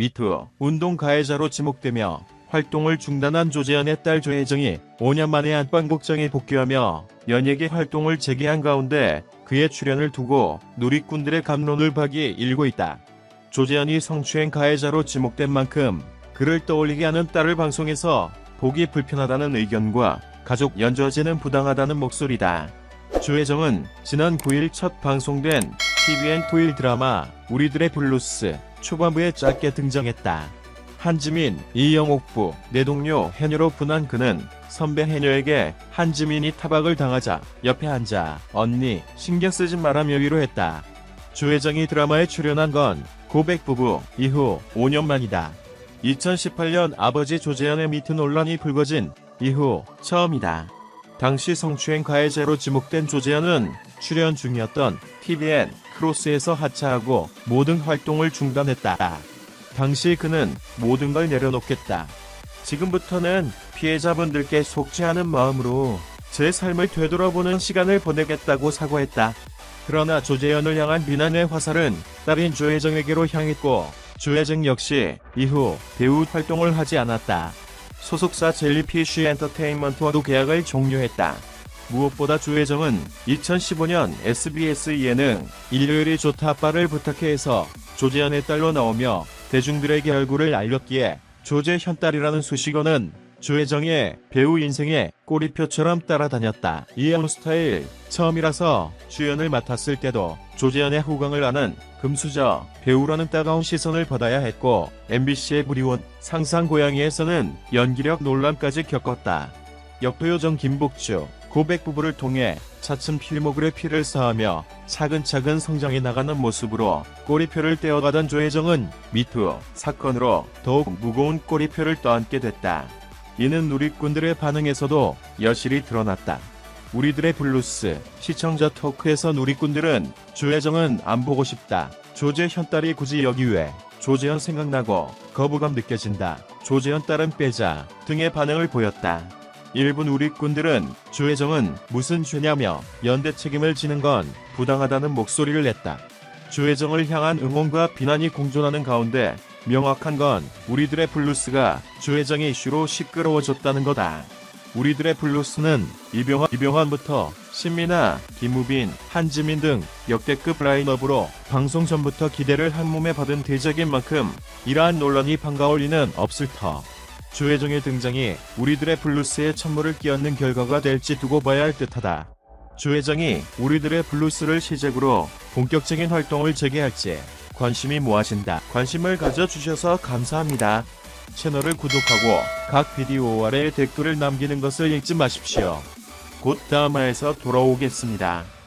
미투 운동 가해자로 지목되며 활동을 중단한 조재현의 딸 조혜정이 5년 만에 안방국장에 복귀하며 연예계 활동을 재개한 가운데 그의 출연을 두고 누리꾼들의 감론을 박이 일고 있다. 조재현이 성추행 가해자로 지목된 만큼 그를 떠올리게 하는 딸을 방송에서 보기 불편하다는 의견과 가족 연좌제는 부당하다는 목소리다. 조혜정은 지난 9일 첫 방송된 TVN 토일 드라마 우리들의 블루스 초반부에 짧게 등장했다. 한지민, 이영옥부, 내 동료 해녀로 분한 그는 선배 해녀에게 한지민이 타박을 당하자 옆에 앉아 언니 신경 쓰지 마라며 위로했다. 조혜정이 드라마에 출연한 건 고백 부부 이후 5년 만이다. 2018년 아버지 조재현의 미투 논란이 불거진 이후 처음이다. 당시 성추행 가해자로 지목된 조재현은 출연 중이었던 TVN 크로스에서 하차하고 모든 활동을 중단했다. 당시 그는 모든 걸 내려놓겠다. 지금부터는 피해자분들께 않은 마음으로 제 삶을 되돌아보는 시간을 보내겠다고 사과했다. 그러나 조재현을 향한 비난의 화살은 딸인 조혜정에게로 향했고 조혜정 역시 이후 배우 활동을 하지 않았다. 소속사 젤리피쉬 엔터테인먼트와도 계약을 종료했다. 무엇보다 조혜정은 2015년 SBS 예능 일요일이 좋다 아빠를 부탁해에서 조재현의 딸로 나오며 대중들에게 얼굴을 알렸기에 조재현 딸이라는 수식어는 조혜정의 배우 인생의 꼬리표처럼 따라다녔다. 이영 스타일 처음이라서 주연을 맡았을 때도 조재현의 호강을 아는 금수저 배우라는 따가운 시선을 받아야 했고 MBC의 부리원 상상 고양이에서는 연기력 논란까지 겪었다. 역도요정 김복주 고백 부부를 통해 차츰 필모글에 피를 쌓으며 차근차근 성장해 나가는 모습으로 꼬리표를 떼어가던 조혜정은 미투 사건으로 더욱 무거운 꼬리표를 떠안게 됐다. 이는 누리꾼들의 반응에서도 여실히 드러났다. 우리들의 블루스 시청자 토크에서 누리꾼들은 조혜정은 안 보고 싶다. 조재현 딸이 굳이 여기 왜? 조재현 생각나고 거부감 느껴진다. 조재현 딸은 빼자 등의 반응을 보였다. 일부 누리꾼들은 조혜정은 무슨 죄냐며 연대 책임을 지는 건 부당하다는 목소리를 냈다. 조혜정을 향한 응원과 비난이 공존하는 가운데 명확한 건 우리들의 블루스가 조혜정의 이슈로 시끄러워졌다는 거다. 우리들의 블루스는 이병헌, 이병헌부터 신민아, 김우빈, 한지민 등 역대급 라인업으로 방송 전부터 기대를 한몸에 받은 대작인 만큼 이러한 논란이 반가울 리는 없을 터. 조혜정의 등장이 우리들의 블루스에 찬물을 끼얹는 결과가 될지 두고 봐야 할 듯하다. 조혜정이 우리들의 블루스를 시작으로 본격적인 활동을 재개할지 관심이 모아진다. 관심을 가져주셔서 감사합니다. 채널을 구독하고 각 비디오 아래에 댓글을 남기는 것을 잊지 마십시오. 곧 다음화에서 돌아오겠습니다.